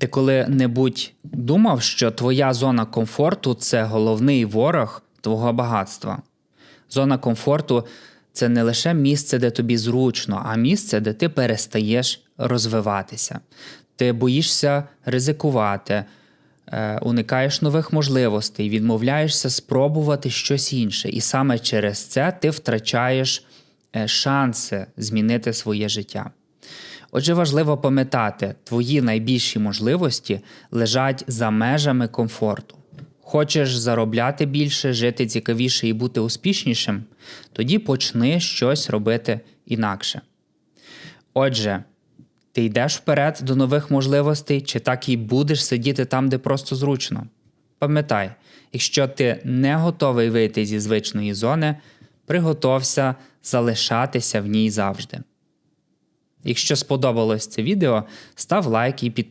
Ти коли-небудь думав, що твоя зона комфорту це головний ворог твого багатства? Зона комфорту це не лише місце, де тобі зручно, а місце, де ти перестаєш розвиватися. Ти боїшся ризикувати, е, уникаєш нових можливостей, відмовляєшся спробувати щось інше. І саме через це ти втрачаєш е, шанси змінити своє життя. Отже, важливо пам'ятати, твої найбільші можливості лежать за межами комфорту. Хочеш заробляти більше, жити цікавіше і бути успішнішим, тоді почни щось робити інакше. Отже, ти йдеш вперед до нових можливостей, чи так і будеш сидіти там, де просто зручно. Пам'ятай, якщо ти не готовий вийти зі звичної зони, приготовся залишатися в ній завжди. Якщо сподобалось це відео, став лайк і підпишись.